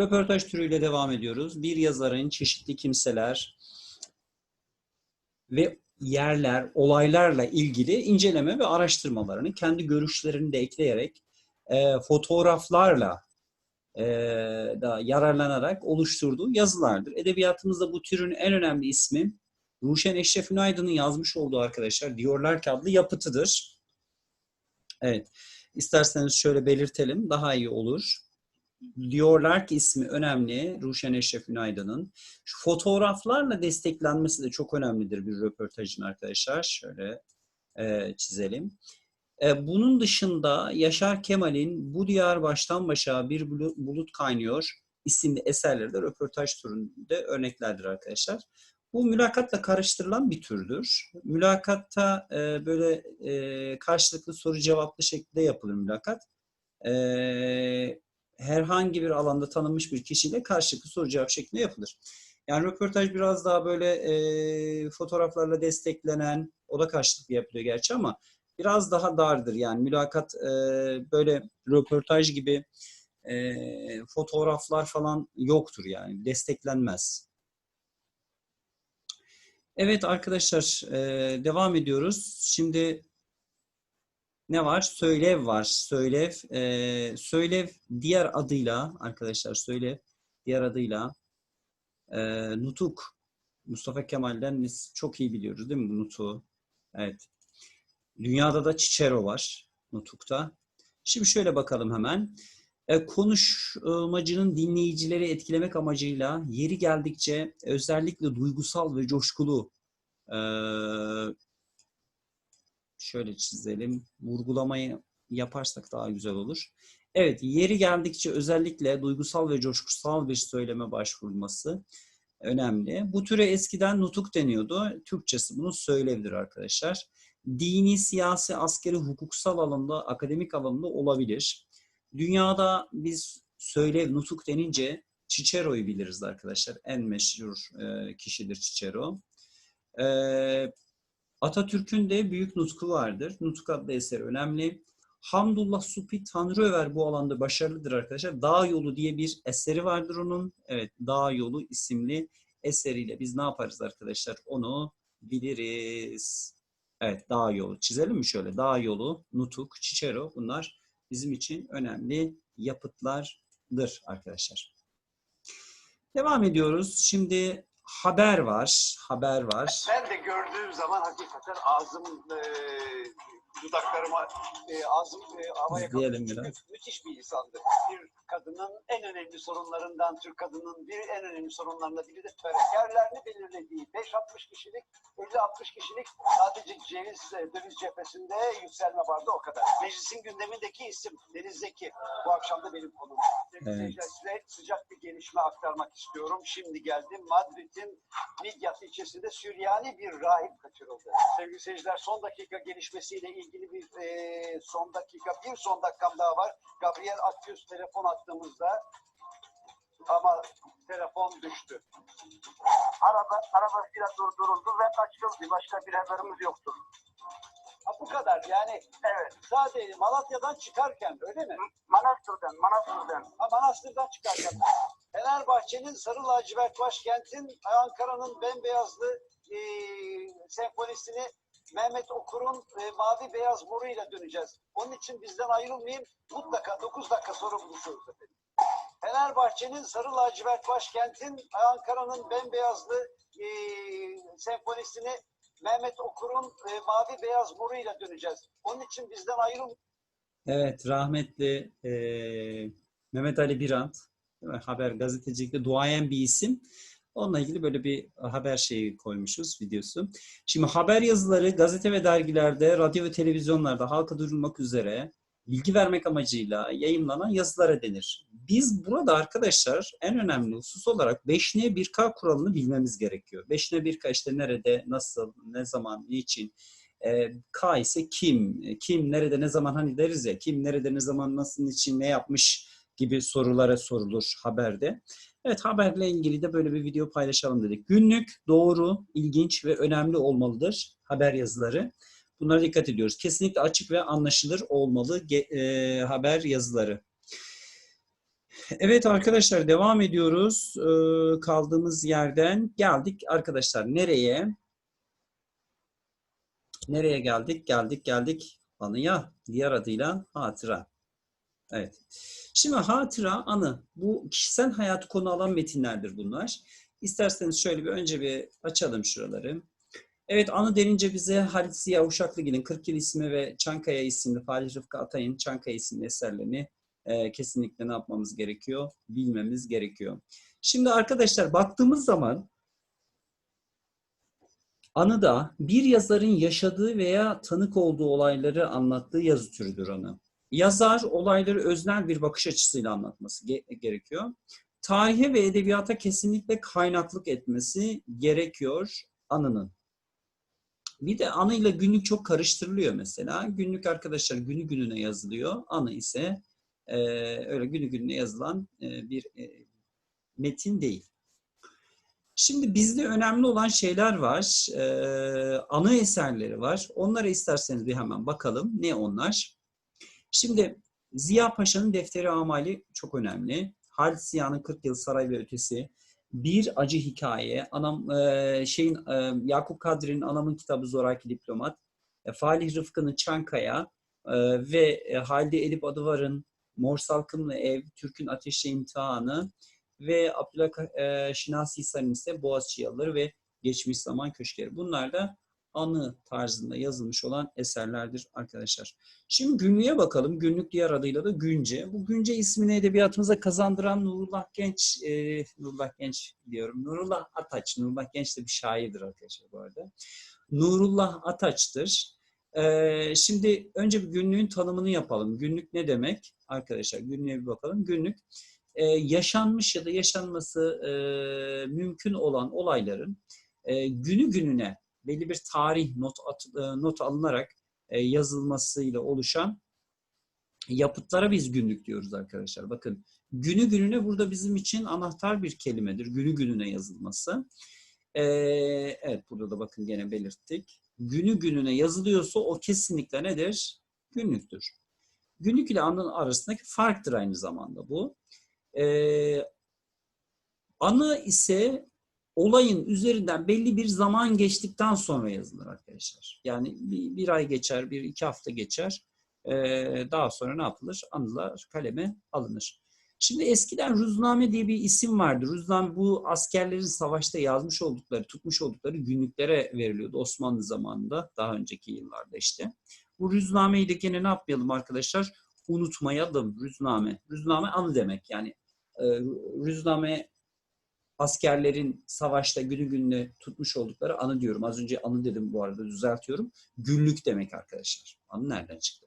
Röportaj türüyle devam ediyoruz. Bir yazarın çeşitli kimseler ve yerler, olaylarla ilgili inceleme ve araştırmalarını kendi görüşlerini de ekleyerek e, fotoğraflarla e, da yararlanarak oluşturduğu yazılardır. Edebiyatımızda bu türün en önemli ismi Ruşen Eşref Günaydın'ın yazmış olduğu arkadaşlar diyorlar ki adlı yapıtıdır. Evet. İsterseniz şöyle belirtelim daha iyi olur. Diyorlar ki ismi önemli Ruşen Eşref Günaydın'ın. Şu fotoğraflarla desteklenmesi de çok önemlidir bir röportajın arkadaşlar. Şöyle e, çizelim. E, bunun dışında Yaşar Kemal'in Bu Diyar Baştan Başa Bir Bulu- Bulut Kaynıyor isimli eserleri de röportaj türünde örneklerdir arkadaşlar. Bu mülakatla karıştırılan bir türdür. Mülakatta e, böyle e, karşılıklı soru cevaplı şekilde yapılır mülakat. E, herhangi bir alanda tanınmış bir kişiyle karşılıklı soru cevap şeklinde yapılır. Yani röportaj biraz daha böyle e, fotoğraflarla desteklenen, o da karşılıklı yapılıyor gerçi ama biraz daha dardır. Yani mülakat e, böyle röportaj gibi e, fotoğraflar falan yoktur yani desteklenmez. Evet arkadaşlar e, devam ediyoruz. Şimdi ne var? Söylev var. Söylev. E, söylev diğer adıyla arkadaşlar söylev diğer adıyla e, nutuk. Mustafa Kemal'den biz çok iyi biliyoruz değil mi bu nutuğu? Evet. Dünyada da Cicero var nutukta. Şimdi şöyle bakalım hemen. E, konuşmacının dinleyicileri etkilemek amacıyla yeri geldikçe özellikle duygusal ve coşkulu e, şöyle çizelim. Vurgulamayı yaparsak daha güzel olur. Evet, yeri geldikçe özellikle duygusal ve coşkusal bir söyleme başvurulması önemli. Bu türe eskiden nutuk deniyordu. Türkçesi bunu söylevdir arkadaşlar. Dini, siyasi, askeri, hukuksal alanda, akademik alanda olabilir. Dünyada biz söylev, nutuk denince Cicero'yu biliriz arkadaşlar. En meşhur e, kişidir Cicero. Atatürk'ün de büyük nutku vardır. Nutuk adlı eser önemli. Hamdullah Supi Tanrıöver bu alanda başarılıdır arkadaşlar. Dağ Yolu diye bir eseri vardır onun. Evet, Dağ Yolu isimli eseriyle biz ne yaparız arkadaşlar? Onu biliriz. Evet, Dağ Yolu. Çizelim mi şöyle? Dağ Yolu, Nutuk, Cicero bunlar bizim için önemli yapıtlardır arkadaşlar. Devam ediyoruz. Şimdi haber var. Haber var. Gördüğüm zaman hakikaten ağzım, e, dudaklarıma, e, ağzım e, havaya. Çünkü müthiş bir insandı. Bir kadının en önemli sorunlarından, Türk kadının bir en önemli sorunlarından biri de töre. Yerlerini belirlediği 5-60 kişilik, 50-60 kişilik sadece ceviz, e, döviz cephesinde yükselme vardı o kadar. Meclisin gündemindeki isim Deniz Zeki. Bu akşam da benim konum. Evet. size sıcak bir gelişme aktarmak istiyorum. Şimdi geldim. Madrid'in Midyat ilçesinde Süryani bir rahip kaçırıldı. Sevgili seyirciler son dakika gelişmesiyle ilgili bir e, son dakika, bir son dakikam daha var. Gabriel Akyüz telefon attığımızda ama telefon düştü. Araba, arabasıyla durduruldu ve kaçırıldı. Başka bir haberimiz yoktur. Ha, bu kadar yani evet. Sadece Malatya'dan çıkarken öyle mi? Manastır'dan, Manastır'dan. Ha, Manastır'dan çıkarken. Fenerbahçe'nin sarı lacivert başkentin Ankara'nın bembeyazlı e, senfonisini Mehmet Okur'un e, mavi beyaz moruyla döneceğiz. Onun için bizden ayrılmayın. Mutlaka 9 dakika sonra buluşuruz efendim. Fenerbahçe'nin sarı lacivert başkentin Ankara'nın bembeyazlı e, senfonisini Mehmet Okur'un e, mavi beyaz moruyla döneceğiz. Onun için bizden ayrılmayın. Evet, rahmetli eee, Mehmet Ali Birant, haber gazetecilikte duayen bir isim. Onunla ilgili böyle bir haber şeyi koymuşuz, videosu. Şimdi haber yazıları gazete ve dergilerde, radyo ve televizyonlarda halka duyurulmak üzere bilgi vermek amacıyla yayımlanan yazılara denir. Biz burada arkadaşlar en önemli husus olarak 5N 1K kuralını bilmemiz gerekiyor. 5N 1K işte nerede, nasıl, ne zaman, niçin, e, K ise kim, e, kim, nerede, ne zaman hani deriz ya, kim, nerede, ne zaman, nasıl, için, ne yapmış gibi sorulara sorulur haberde. Evet haberle ilgili de böyle bir video paylaşalım dedik. Günlük, doğru, ilginç ve önemli olmalıdır haber yazıları. Bunlara dikkat ediyoruz. Kesinlikle açık ve anlaşılır olmalı e, haber yazıları. Evet arkadaşlar devam ediyoruz. Ee, kaldığımız yerden geldik arkadaşlar. Nereye? Nereye geldik? Geldik geldik anıya. Diğer adıyla hatıra. Evet. Şimdi hatıra, anı. Bu kişisel hayatı konu alan metinlerdir bunlar. İsterseniz şöyle bir önce bir açalım şuraları. Evet anı denince bize Halit Ziya Uşaklıgil'in 40 Yıl ismi ve Çankaya isimli Falih Rıfkı Atay'ın Çankaya isimli eserlerini e, kesinlikle ne yapmamız gerekiyor? Bilmemiz gerekiyor. Şimdi arkadaşlar baktığımız zaman anıda bir yazarın yaşadığı veya tanık olduğu olayları anlattığı yazı türüdür anı. Yazar olayları öznel bir bakış açısıyla anlatması ge- gerekiyor. Tarihe ve edebiyata kesinlikle kaynaklık etmesi gerekiyor anının. Bir de anıyla günlük çok karıştırılıyor mesela. Günlük arkadaşlar günü gününe yazılıyor. Anı ise e, öyle günü gününe yazılan e, bir e, metin değil. Şimdi bizde önemli olan şeyler var. E, anı eserleri var. Onlara isterseniz bir hemen bakalım. Ne onlar? Şimdi Ziya Paşa'nın Defteri Amali çok önemli. Halit Ziya'nın 40 Yıl Saray ve Ötesi, Bir Acı Hikaye, anam e, şeyin e, Yakup Kadri'nin Anamın Kitabı Zoraki Diplomat, e, Falih Rıfkı'nın Çankaya e, ve e, Halide Edip Adıvar'ın Mor Salkımlı Ev, Türk'ün Ateşle İmtihanı ve Abdülhak e, Şinasi Hisar'ın ise Boğaziçi Yalıları ve Geçmiş Zaman Köşkleri. Bunlar da anı tarzında yazılmış olan eserlerdir arkadaşlar. Şimdi günlüğe bakalım. Günlük diğer adıyla da Günce. Bu Günce ismini edebiyatımıza kazandıran Nurullah Genç, e, Nurullah Genç diyorum. Nurullah Ataç. Nurullah Genç de bir şairdir arkadaşlar bu arada. Nurullah Ataç'tır. E, şimdi önce bir günlüğün tanımını yapalım. Günlük ne demek? Arkadaşlar günlüğe bir bakalım. Günlük e, yaşanmış ya da yaşanması e, mümkün olan olayların e, günü gününe belli bir tarih not, at, e, not alınarak e, yazılmasıyla oluşan yapıtlara biz günlük diyoruz arkadaşlar. Bakın günü gününe burada bizim için anahtar bir kelimedir. Günü gününe yazılması. E, evet burada da bakın gene belirttik. Günü gününe yazılıyorsa o kesinlikle nedir? Günlüktür. Günlük ile anının arasındaki farktır aynı zamanda bu. E, anı ise olayın üzerinden belli bir zaman geçtikten sonra yazılır arkadaşlar. Yani bir, bir ay geçer, bir iki hafta geçer. Ee, daha sonra ne yapılır? Anılar kaleme alınır. Şimdi eskiden Ruzname diye bir isim vardı. Ruzname bu askerlerin savaşta yazmış oldukları, tutmuş oldukları günlüklere veriliyordu Osmanlı zamanında, daha önceki yıllarda işte. Bu Rüzname'yi de gene ne yapmayalım arkadaşlar? Unutmayalım Rüzname. Rüzname anı demek yani. E, Rüzname askerlerin savaşta günü gününe tutmuş oldukları anı diyorum. Az önce anı dedim bu arada düzeltiyorum. Günlük demek arkadaşlar. Anı nereden çıktı?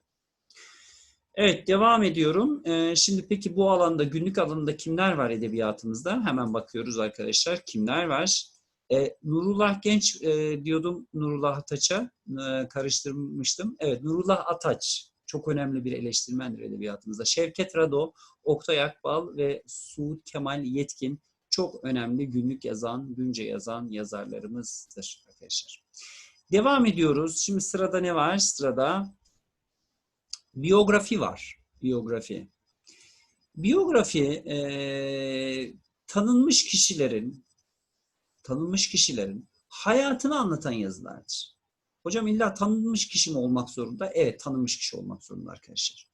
Evet devam ediyorum. Ee, şimdi peki bu alanda günlük alanında kimler var edebiyatımızda? Hemen bakıyoruz arkadaşlar. Kimler var? Ee, Nurullah Genç e, diyordum Nurullah Ataç'a e, karıştırmıştım. Evet Nurullah Ataç çok önemli bir eleştirmendir edebiyatımızda. Şevket Rado, Oktay Akbal ve Suud Kemal Yetkin çok önemli günlük yazan, günce yazan yazarlarımızdır arkadaşlar. Devam ediyoruz. Şimdi sırada ne var? Sırada biyografi var. Biyografi. Biyografi e, tanınmış kişilerin tanınmış kişilerin hayatını anlatan yazılardır. Hocam illa tanınmış kişi mi olmak zorunda? Evet tanınmış kişi olmak zorunda arkadaşlar.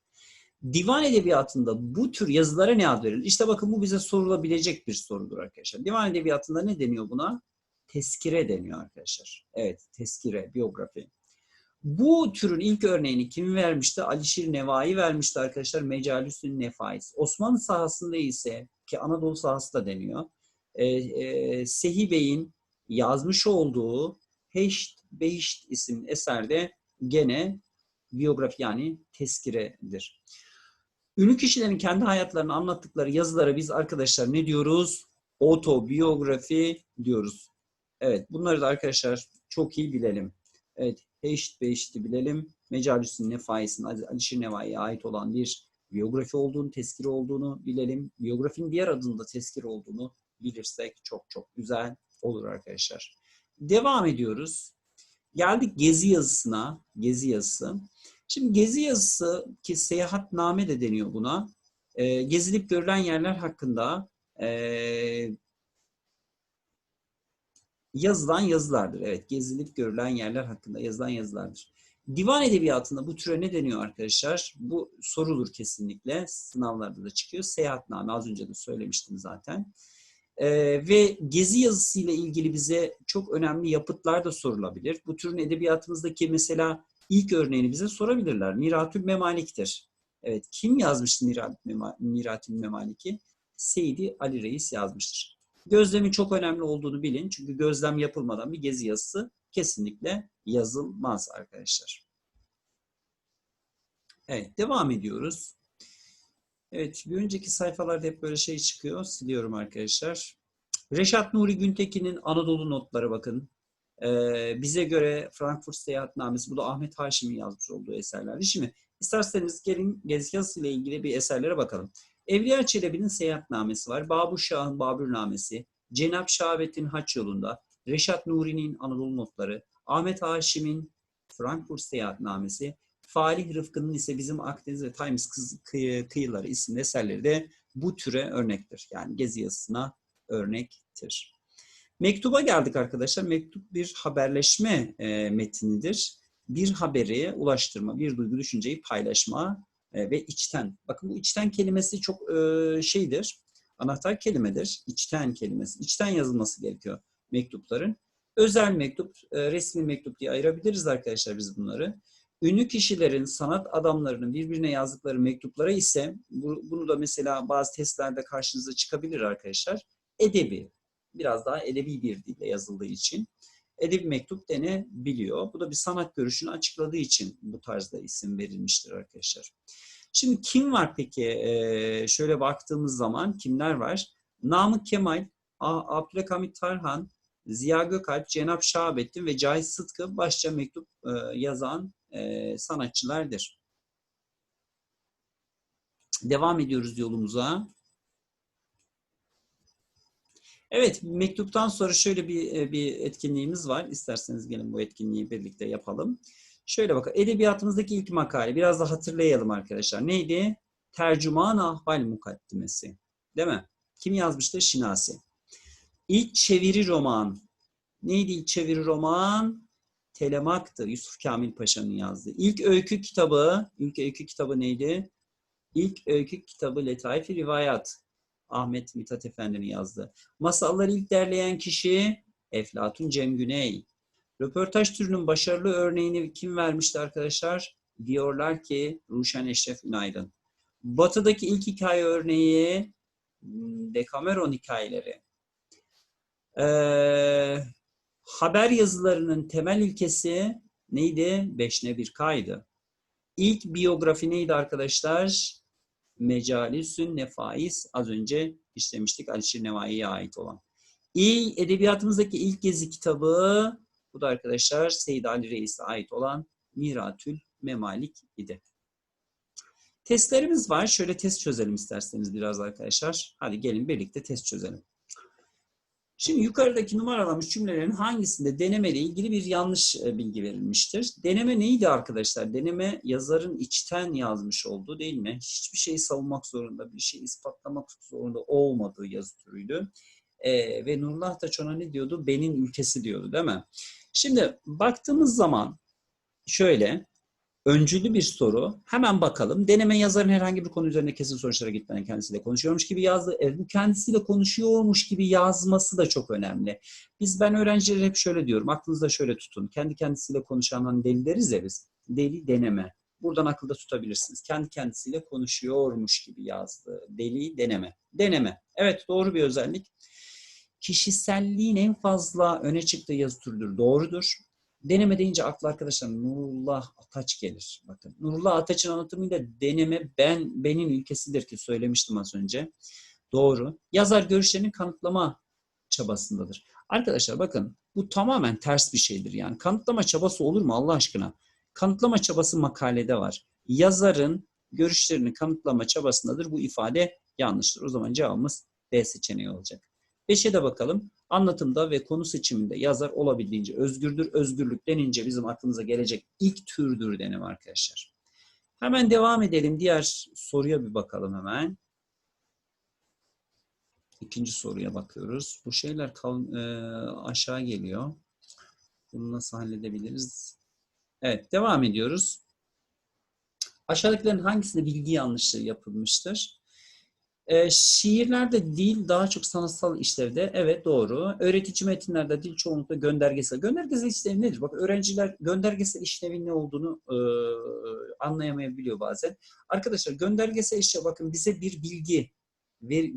Divan edebiyatında bu tür yazılara ne ad verilir? İşte bakın bu bize sorulabilecek bir sorudur arkadaşlar. Divan edebiyatında ne deniyor buna? Teskire deniyor arkadaşlar. Evet, teskire, biyografi. Bu türün ilk örneğini kim vermişti? Alişir Nevai vermişti arkadaşlar. Mecalisün Nefais. Osmanlı sahasında ise ki Anadolu sahası da deniyor. E, e, Sehi Bey'in yazmış olduğu Heşt Behişt isimli eserde gene biyografi yani tezkiredir. Ünlü kişilerin kendi hayatlarını anlattıkları yazılara biz arkadaşlar ne diyoruz? Otobiyografi diyoruz. Evet bunları da arkadaşlar çok iyi bilelim. Evet Heşt Behişt'i bilelim. Mecalisün Nefais'in Alişir Nevai'ye ait olan bir biyografi olduğunu, tezkiri olduğunu bilelim. Biyografinin diğer adında tezkir olduğunu bilirsek çok çok güzel olur arkadaşlar. Devam ediyoruz. Geldik gezi yazısına. Gezi yazısı. Şimdi gezi yazısı ki seyahatname de deniyor buna. e, gezilip görülen yerler hakkında e, yazılan yazılardır. Evet, gezilip görülen yerler hakkında yazılan yazılardır. Divan edebiyatında bu türe ne deniyor arkadaşlar? Bu sorulur kesinlikle. Sınavlarda da çıkıyor. Seyahatname az önce de söylemiştim zaten. Ee, ve gezi yazısıyla ilgili bize çok önemli yapıtlar da sorulabilir. Bu türün edebiyatımızdaki mesela ilk örneğini bize sorabilirler. Miratül Memalik'tir. Evet, kim yazmıştı Miratül Memalik'i? Seydi Ali Reis yazmıştır. Gözlemin çok önemli olduğunu bilin. Çünkü gözlem yapılmadan bir gezi yazısı kesinlikle yazılmaz arkadaşlar. Evet, devam ediyoruz. Evet, bir önceki sayfalarda hep böyle şey çıkıyor. Siliyorum arkadaşlar. Reşat Nuri Güntekin'in Anadolu Notları bakın. Ee, bize göre Frankfurt Seyahatnamesi, bu da Ahmet Haşim'in yazmış olduğu eserlerdi. Şimdi isterseniz gelin gezi yazısı ile ilgili bir eserlere bakalım. Evliya Çelebi'nin Seyahatnamesi var. Babur Şah'ın Babürnamesi, Cenap Şahabettin Haç Yolunda, Reşat Nuri'nin Anadolu Notları, Ahmet Haşim'in Frankfurt Seyahatnamesi, Falih Rıfkı'nın ise bizim Akdeniz ve Times kıyı, Kıyıları isimli eserleri de bu türe örnektir. Yani gezi yazısına örnektir. Mektuba geldik arkadaşlar. Mektup bir haberleşme e, metnidir. Bir haberi ulaştırma, bir duygu düşünceyi paylaşma e, ve içten. Bakın bu içten kelimesi çok e, şeydir. Anahtar kelimedir. İçten kelimesi. İçten yazılması gerekiyor mektupların. Özel mektup, e, resmi mektup diye ayırabiliriz arkadaşlar biz bunları. Ünlü kişilerin, sanat adamlarının birbirine yazdıkları mektuplara ise bu- bunu da mesela bazı testlerde karşınıza çıkabilir arkadaşlar. Edebi, biraz daha edebi bir dille yazıldığı için edebi mektup denebiliyor. Bu da bir sanat görüşünü açıkladığı için bu tarzda isim verilmiştir arkadaşlar. Şimdi kim var peki? Ee, şöyle baktığımız zaman kimler var? Namık Kemal, Abdülhamit Tarhan, Ziya Gökalp, Cenap Şahabettin ve Cahit Sıtkı başça mektup e, yazan e, sanatçılardır. Devam ediyoruz yolumuza. Evet, mektuptan sonra şöyle bir e, bir etkinliğimiz var. İsterseniz gelin bu etkinliği birlikte yapalım. Şöyle bakın, edebiyatımızdaki ilk makale biraz da hatırlayalım arkadaşlar. Neydi? Tercüman Ahval Mukaddimesi. Değil mi? Kim yazmıştı? Şinasi. İlk çeviri roman. Neydi ilk çeviri roman? Telemak'tı. Yusuf Kamil Paşa'nın yazdığı. İlk öykü kitabı, ilk öykü kitabı neydi? İlk öykü kitabı Letaif-i Rivayat. Ahmet Mithat Efendi'nin yazdığı. Masalları ilk derleyen kişi Eflatun Cem Güney. Röportaj türünün başarılı örneğini kim vermişti arkadaşlar? Diyorlar ki Ruşen Eşref Ünaydın. Batı'daki ilk hikaye örneği hmm, Dekameron hikayeleri. Ee, haber yazılarının temel ilkesi neydi? Beşne bir kaydı. İlk biyografi neydi arkadaşlar? Mecalisün Nefais az önce işlemiştik Alişir Nevai'ye ait olan. İyi edebiyatımızdaki ilk gezi kitabı bu da arkadaşlar Seyyid Ali Reis'e ait olan Miratül Memalik idi. Testlerimiz var. Şöyle test çözelim isterseniz biraz arkadaşlar. Hadi gelin birlikte test çözelim. Şimdi yukarıdaki numaralanmış cümlelerin hangisinde deneme ile ilgili bir yanlış e, bilgi verilmiştir? Deneme neydi arkadaşlar? Deneme yazarın içten yazmış olduğu değil mi? Hiçbir şeyi savunmak zorunda, bir şeyi ispatlamak zorunda olmadığı yazı türüydü. Ee, ve Nurullah Taç ne diyordu? Benin ülkesi diyordu değil mi? Şimdi baktığımız zaman şöyle öncülü bir soru. Hemen bakalım. Deneme yazarın herhangi bir konu üzerine kesin sonuçlara gitmeden kendisiyle konuşuyormuş gibi yazdı. Evet, bu kendisiyle konuşuyormuş gibi yazması da çok önemli. Biz ben öğrencilere hep şöyle diyorum. Aklınızda şöyle tutun. Kendi kendisiyle konuşan hani deli deriz ya biz. Deli deneme. Buradan akılda tutabilirsiniz. Kendi kendisiyle konuşuyormuş gibi yazdı. Deli deneme. Deneme. Evet doğru bir özellik. Kişiselliğin en fazla öne çıktığı yazı türüdür. Doğrudur. Deneme deyince akla arkadaşlar Nurullah Ataç gelir. Bakın Nurullah Ataç'ın anlatımıyla deneme ben benim ülkesidir ki söylemiştim az önce. Doğru. Yazar görüşlerini kanıtlama çabasındadır. Arkadaşlar bakın bu tamamen ters bir şeydir. Yani kanıtlama çabası olur mu Allah aşkına? Kanıtlama çabası makalede var. Yazarın görüşlerini kanıtlama çabasındadır. Bu ifade yanlıştır. O zaman cevabımız B seçeneği olacak. Beşe de bakalım. Anlatımda ve konu seçiminde yazar olabildiğince özgürdür. Özgürlük denince bizim aklımıza gelecek ilk türdür deneme arkadaşlar. Hemen devam edelim. Diğer soruya bir bakalım hemen. İkinci soruya bakıyoruz. Bu şeyler kal- e, aşağı geliyor. Bunu nasıl halledebiliriz? Evet, devam ediyoruz. Aşağıdakilerin hangisinde bilgi yanlışlığı yapılmıştır? Ee, şiirlerde dil daha çok sanatsal işlevde. Evet doğru. Öğretici metinlerde dil çoğunlukla göndergesel. Göndergesel işlevi nedir? Bak öğrenciler göndergesel işlevin ne olduğunu e, anlayamayabiliyor bazen. Arkadaşlar göndergesel işlev bakın bize bir bilgi ver,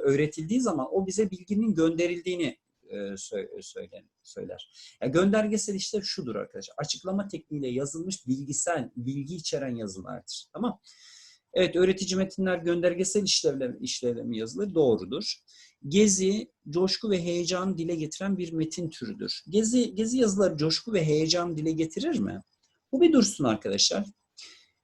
öğretildiği zaman o bize bilginin gönderildiğini e, sö- söyler. söyler. Ya göndergesel işlev şudur arkadaşlar. Açıklama tekniğiyle yazılmış bilgisel, bilgi içeren yazılardır. Tamam. Evet, öğretici metinler göndergesel işlevle, işlevle mi yazılır? Doğrudur. Gezi, coşku ve heyecan dile getiren bir metin türüdür. Gezi, gezi yazıları coşku ve heyecan dile getirir mi? Bu bir dursun arkadaşlar.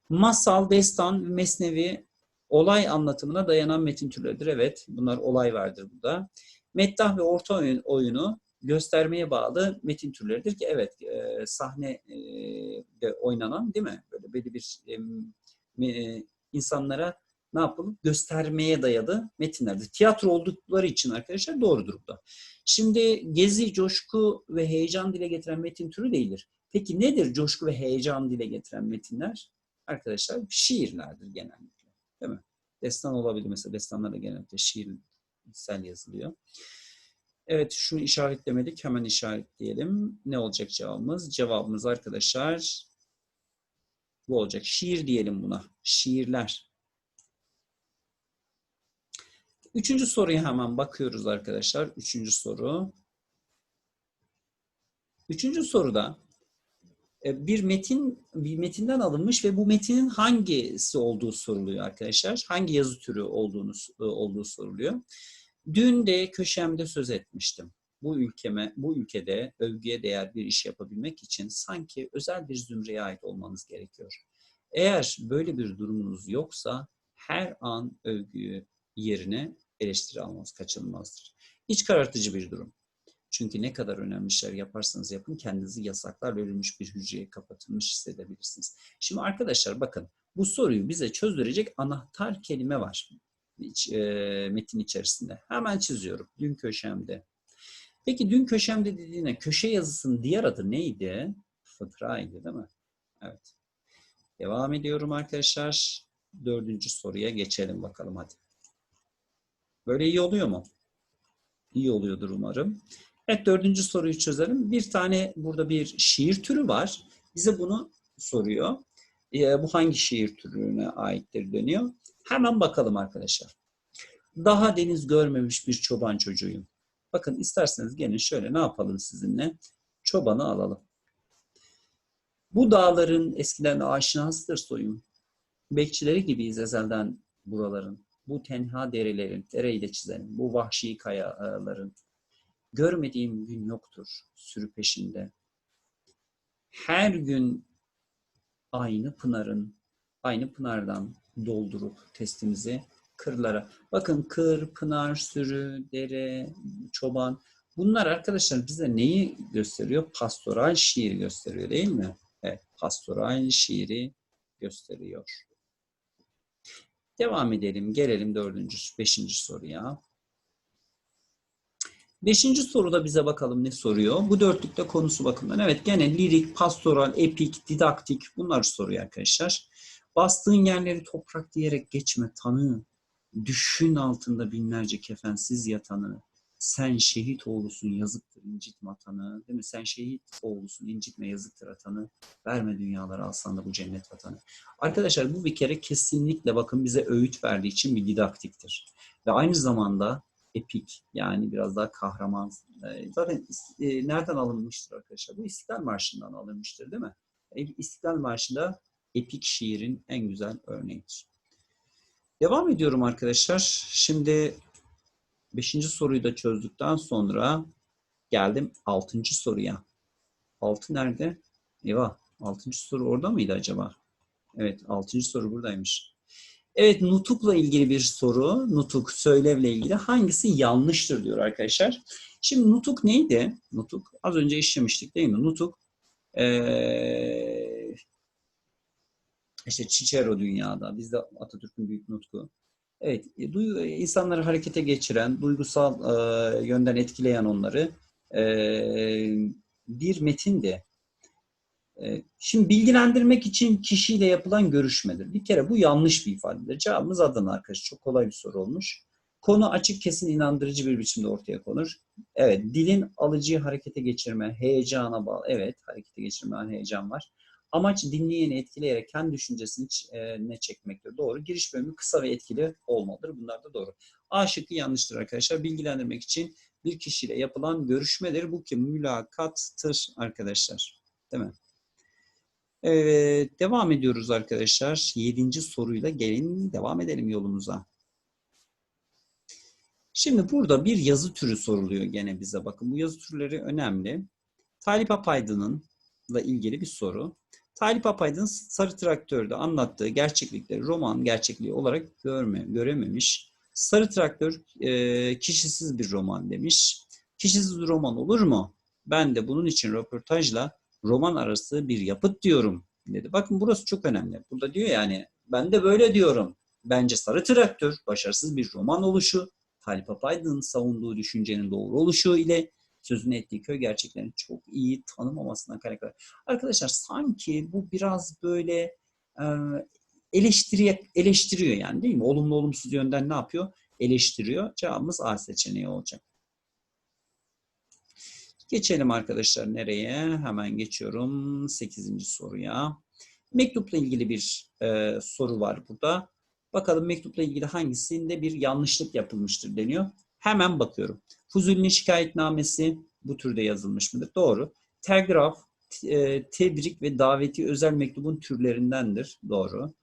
Masal, destan mesnevi olay anlatımına dayanan metin türleridir. Evet, bunlar olay vardır burada. Meddah ve orta oyun- oyunu göstermeye bağlı metin türleridir ki evet e, sahne e, oynanan değil mi? Böyle belli bir e, insanlara ne yapalım? Göstermeye dayalı metinlerdir. Tiyatro oldukları için arkadaşlar doğrudur bu da. Şimdi gezi, coşku ve heyecan dile getiren metin türü değildir. Peki nedir coşku ve heyecan dile getiren metinler? Arkadaşlar şiirlerdir genellikle. Değil mi? Destan olabilir mesela. Destanlar da genellikle şiirsel yazılıyor. Evet şunu işaretlemedik. Hemen işaretleyelim. Ne olacak cevabımız? Cevabımız arkadaşlar bu olacak. Şiir diyelim buna. Şiirler. Üçüncü soruya hemen bakıyoruz arkadaşlar. Üçüncü soru. Üçüncü soruda e, bir metin bir metinden alınmış ve bu metinin hangisi olduğu soruluyor arkadaşlar. Hangi yazı türü olduğunu e, olduğu soruluyor. Dün de köşemde söz etmiştim. Bu ülkeme, bu ülkede övgüye değer bir iş yapabilmek için sanki özel bir zümreye ait olmanız gerekiyor. Eğer böyle bir durumunuz yoksa her an övgüyü yerine eleştiri almanız kaçınılmazdır. İç karartıcı bir durum. Çünkü ne kadar önemli işler yaparsanız yapın kendinizi yasaklar verilmiş bir hücreye kapatılmış hissedebilirsiniz. Şimdi arkadaşlar bakın bu soruyu bize çözdürecek anahtar kelime var iç, e, metin içerisinde. Hemen çiziyorum. Dün köşemde. Peki dün köşemde dediğine köşe yazısının diğer adı neydi? Fıtraydı değil mi? Evet. Devam ediyorum arkadaşlar. Dördüncü soruya geçelim bakalım hadi. Böyle iyi oluyor mu? İyi oluyordur umarım. Evet dördüncü soruyu çözelim. Bir tane burada bir şiir türü var. Bize bunu soruyor. E, bu hangi şiir türüne aittir deniyor. Hemen bakalım arkadaşlar. Daha deniz görmemiş bir çoban çocuğuyum. Bakın isterseniz gelin şöyle ne yapalım sizinle? Çobanı alalım. Bu dağların eskiden aşinasıdır soyum. Bekçileri gibiyiz ezelden buraların. Bu tenha derelerin, dereyi de çizelim. Bu vahşi kayaların. Görmediğim gün yoktur sürü peşinde. Her gün aynı pınarın, aynı pınardan doldurup testimizi kırlara. Bakın kır, pınar, sürü, dere, çoban. Bunlar arkadaşlar bize neyi gösteriyor? Pastoral şiir gösteriyor değil mi? Evet, pastoral şiiri gösteriyor. Devam edelim. Gelelim dördüncü, beşinci soruya. Beşinci soruda bize bakalım ne soruyor? Bu dörtlükte konusu bakımından. Evet gene lirik, pastoral, epik, didaktik bunlar soruyor arkadaşlar. Bastığın yerleri toprak diyerek geçme tanı. Düşün altında binlerce kefensiz yatanı. Sen şehit oğlusun yazıktır incitme atanı. Değil mi? Sen şehit oğlusun incitme yazıktır atanı. Verme dünyalara alsan da bu cennet vatanı. Arkadaşlar bu bir kere kesinlikle bakın bize öğüt verdiği için bir didaktiktir. Ve aynı zamanda epik yani biraz daha kahraman. Ee, Zaten e, nereden alınmıştır arkadaşlar? Bu İstiklal Marşı'ndan alınmıştır değil mi? E, İstiklal Marşı'nda epik şiirin en güzel örneğidir. Devam ediyorum arkadaşlar. Şimdi beşinci soruyu da çözdükten sonra geldim altıncı soruya. Altı nerede? Eyvah. Altıncı soru orada mıydı acaba? Evet. Altıncı soru buradaymış. Evet. Nutuk'la ilgili bir soru. Nutuk, söylevle ilgili. Hangisi yanlıştır diyor arkadaşlar. Şimdi nutuk neydi? Nutuk. Az önce işlemiştik değil mi? Nutuk ee, işte Cicero dünyada, bizde Atatürk'ün büyük nutku. Evet, e, duyu, e, insanları harekete geçiren, duygusal e, yönden etkileyen onları e, bir metindi. E, şimdi bilgilendirmek için kişiyle yapılan görüşmedir. Bir kere bu yanlış bir ifadedir. Cevabımız Adana arkadaşlar. Çok kolay bir soru olmuş. Konu açık, kesin, inandırıcı bir biçimde ortaya konur. Evet, dilin alıcıyı harekete geçirme, heyecana bağlı. Evet, harekete geçirme, heyecan var. Amaç dinleyeni etkileyerek kendi düşüncesini e, ne çekmektir. Doğru. Giriş bölümü kısa ve etkili olmalıdır. Bunlar da doğru. A şıkkı yanlıştır arkadaşlar. Bilgilendirmek için bir kişiyle yapılan görüşmedir. Bu ki mülakattır arkadaşlar. Değil mi? Evet, devam ediyoruz arkadaşlar. Yedinci soruyla gelin devam edelim yolumuza. Şimdi burada bir yazı türü soruluyor gene bize. Bakın bu yazı türleri önemli. Talip Apaydın'ınla ilgili bir soru. Talip Apaydın Sarı Traktör'de anlattığı gerçeklikleri roman gerçekliği olarak görme, görememiş. Sarı Traktör e, kişisiz bir roman demiş. Kişisiz roman olur mu? Ben de bunun için röportajla roman arası bir yapıt diyorum dedi. Bakın burası çok önemli. Burada diyor yani ben de böyle diyorum. Bence Sarı Traktör başarısız bir roman oluşu, Talip Apaydın'ın savunduğu düşüncenin doğru oluşu ile sözünü ettiği köy gerçeklerini çok iyi tanımamasından kaynaklı. Arkadaşlar sanki bu biraz böyle e, eleştiriye, eleştiriyor yani değil mi? Olumlu olumsuz yönden ne yapıyor? Eleştiriyor. Cevabımız A seçeneği olacak. Geçelim arkadaşlar nereye? Hemen geçiyorum 8. soruya. Mektupla ilgili bir e, soru var burada. Bakalım mektupla ilgili hangisinde bir yanlışlık yapılmıştır deniyor. Hemen bakıyorum. Fuzuli'nin şikayetnamesi bu türde yazılmış mıdır? Doğru. Telgraf, e, tebrik ve daveti özel mektubun türlerindendir. Doğru.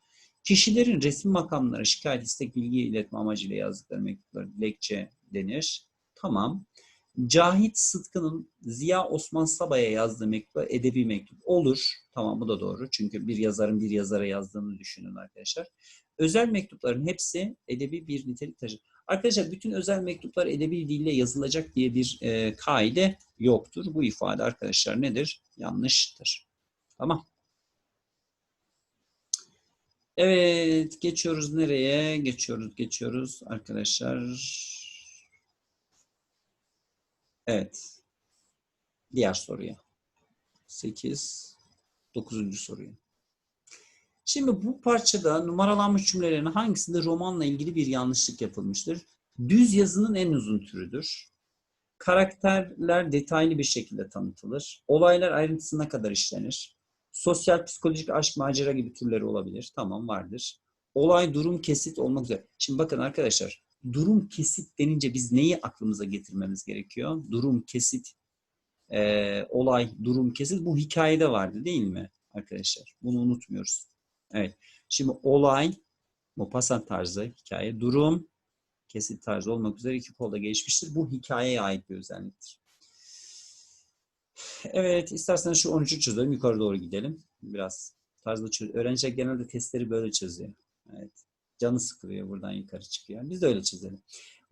Kişilerin resmi makamlara şikayet, istek, bilgi iletme amacıyla yazdıkları mektuplar dilekçe denir. Tamam. Cahit Sıtkı'nın Ziya Osman Saba'ya yazdığı mektup edebi mektup olur. Tamam bu da doğru. Çünkü bir yazarın bir yazara yazdığını düşünün arkadaşlar. Özel mektupların hepsi edebi bir nitelik taşır. Arkadaşlar bütün özel mektuplar edebi dille yazılacak diye bir e, kaide yoktur. Bu ifade arkadaşlar nedir? Yanlıştır. Tamam. Evet, geçiyoruz nereye? Geçiyoruz, geçiyoruz arkadaşlar. Evet. Diğer soruya. 8, 9. soruya. Şimdi bu parçada numaralanmış cümlelerin hangisinde romanla ilgili bir yanlışlık yapılmıştır? Düz yazının en uzun türüdür. Karakterler detaylı bir şekilde tanıtılır. Olaylar ayrıntısına kadar işlenir. Sosyal, psikolojik, aşk, macera gibi türleri olabilir. Tamam vardır. Olay, durum, kesit olmak üzere. Şimdi bakın arkadaşlar, durum, kesit denince biz neyi aklımıza getirmemiz gerekiyor? Durum, kesit, e, olay, durum, kesit bu hikayede vardı değil mi arkadaşlar? Bunu unutmuyoruz. Evet. Şimdi olay, Maupassant tarzı hikaye, durum, kesit tarzı olmak üzere iki kolda gelişmiştir. Bu hikayeye ait bir özelliktir. Evet, isterseniz şu 13'ü çözelim. Yukarı doğru gidelim. Biraz tarzda çöz. Öğrenciler genelde testleri böyle çözüyor. Evet. Canı sıkılıyor buradan yukarı çıkıyor. Biz de öyle çözelim.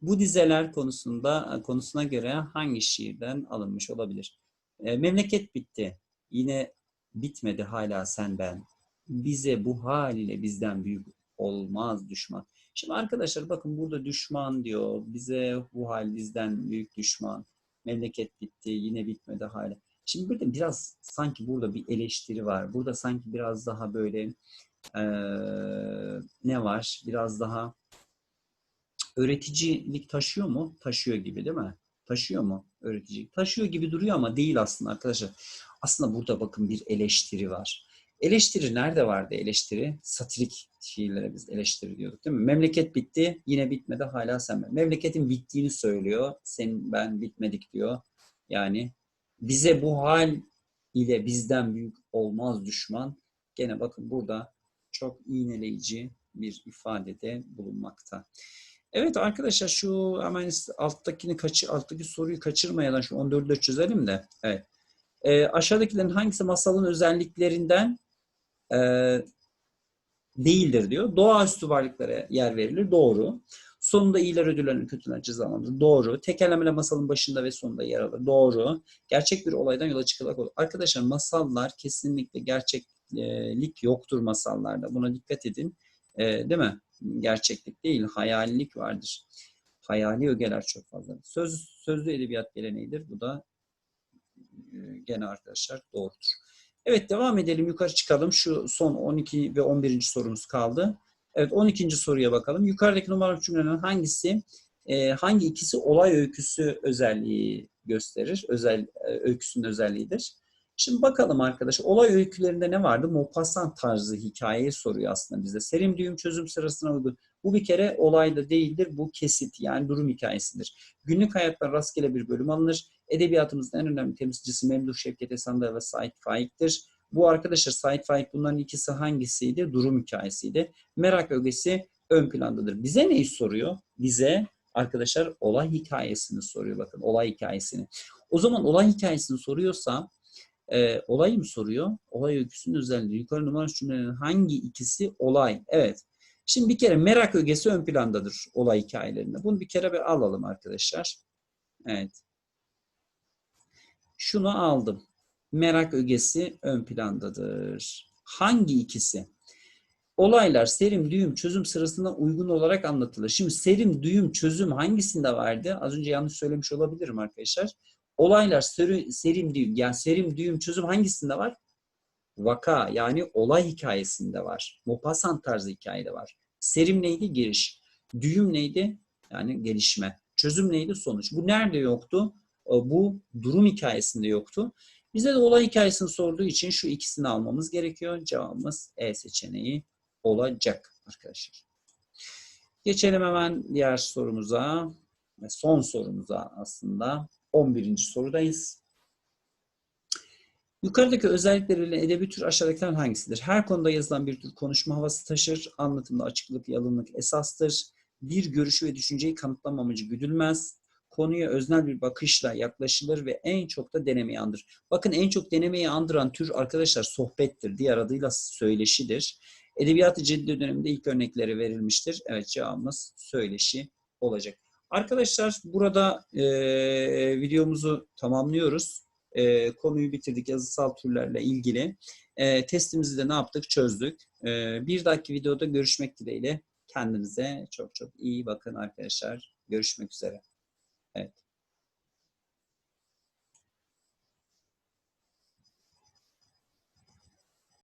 Bu dizeler konusunda konusuna göre hangi şiirden alınmış olabilir? E, memleket bitti. Yine bitmedi hala sen ben. Bize bu haliyle bizden büyük olmaz düşman. Şimdi arkadaşlar bakın burada düşman diyor. Bize bu hal bizden büyük düşman. Memleket bitti. Yine bitmedi hala. Şimdi burada biraz sanki burada bir eleştiri var. Burada sanki biraz daha böyle ee, ne var? Biraz daha öğreticilik taşıyor mu? Taşıyor gibi değil mi? Taşıyor mu öğreticilik? Taşıyor gibi duruyor ama değil aslında arkadaşlar. Aslında burada bakın bir eleştiri var. Eleştiri nerede vardı eleştiri? Satirik şiirlere biz eleştiri diyorduk değil mi? Memleket bitti, yine bitmedi hala sen. Memleketin bittiğini söylüyor. Sen ben bitmedik diyor. Yani bize bu hal ile bizden büyük olmaz düşman. Gene bakın burada çok iğneleyici bir ifadede bulunmakta. Evet arkadaşlar şu hemen alttakini kaçı, alttaki soruyu kaçırmayadan şu 14'ü de çözelim de. Evet. E, aşağıdakilerin hangisi masalın özelliklerinden e, değildir diyor. Doğaüstü varlıklara yer verilir. Doğru. Sonunda iyiler ödüllenir, kötüler cezalandırılır. Doğru. Tekerlemeler masalın başında ve sonunda yer alır. Doğru. Gerçek bir olaydan yola çıkılarak olur. Arkadaşlar masallar kesinlikle gerçeklik yoktur masallarda. Buna dikkat edin. E, değil mi? Gerçeklik değil, hayalilik vardır. Hayali ögeler çok fazla. Söz, sözlü edebiyat geleneğidir. Bu da e, gene arkadaşlar doğrudur. Evet devam edelim. Yukarı çıkalım. Şu son 12 ve 11. sorumuz kaldı. Evet 12. soruya bakalım. Yukarıdaki numaralı cümlelerin hangisi e, hangi ikisi olay öyküsü özelliği gösterir? Özel e, öyküsünün özelliğidir. Şimdi bakalım arkadaşlar. Olay öykülerinde ne vardı? Maupassant tarzı hikayeyi soruyor aslında bize. Serim düğüm çözüm sırasına uygun. Bu bir kere olayda değildir. Bu kesit yani durum hikayesidir. Günlük hayattan rastgele bir bölüm alınır. Edebiyatımızın en önemli temsilcisi Memduh Şevket Esandar ve Said Faik'tir. Bu arkadaşlar Said Faik bunların ikisi hangisiydi? Durum hikayesiydi. Merak ögesi ön plandadır. Bize neyi soruyor? Bize arkadaşlar olay hikayesini soruyor. Bakın olay hikayesini. O zaman olay hikayesini soruyorsa e, olay mı soruyor? Olay öyküsünün özelliği. Yukarı numaralı cümlelerin hangi ikisi olay? Evet. Şimdi bir kere merak ögesi ön plandadır olay hikayelerinde. Bunu bir kere bir alalım arkadaşlar. Evet. Şunu aldım. Merak ögesi ön plandadır. Hangi ikisi? Olaylar serim, düğüm, çözüm sırasında uygun olarak anlatılır. Şimdi serim, düğüm, çözüm hangisinde vardı? Az önce yanlış söylemiş olabilirim arkadaşlar. Olaylar seri, serim, düğüm, yani serim, düğüm, çözüm hangisinde var? Vaka yani olay hikayesinde var. Maupassant tarzı hikayede var. Serim neydi? Giriş. Düğüm neydi? Yani gelişme. Çözüm neydi? Sonuç. Bu nerede yoktu? E, Bu durum hikayesinde yoktu. Bize de olay hikayesini sorduğu için şu ikisini almamız gerekiyor. Cevabımız E seçeneği olacak arkadaşlar. Geçelim hemen diğer sorumuza ve son sorumuza aslında 11. sorudayız. Yukarıdaki özellikleriyle edebi tür aşağıdakilerden hangisidir? Her konuda yazılan bir tür konuşma havası taşır. Anlatımda açıklık, yalınlık esastır. Bir görüşü ve düşünceyi kanıtlama amacı güdülmez. Konuya öznel bir bakışla yaklaşılır ve en çok da denemeyi andırır. Bakın en çok denemeyi andıran tür arkadaşlar sohbettir. Diğer adıyla söyleşidir. Edebiyatı Ceddi döneminde ilk örnekleri verilmiştir. Evet cevabımız söyleşi olacak. Arkadaşlar burada e, videomuzu tamamlıyoruz. E, konuyu bitirdik yazısal türlerle ilgili. E, testimizi de ne yaptık? Çözdük. E, bir dahaki videoda görüşmek dileğiyle. Kendinize çok çok iyi bakın arkadaşlar. Görüşmek üzere. Evet.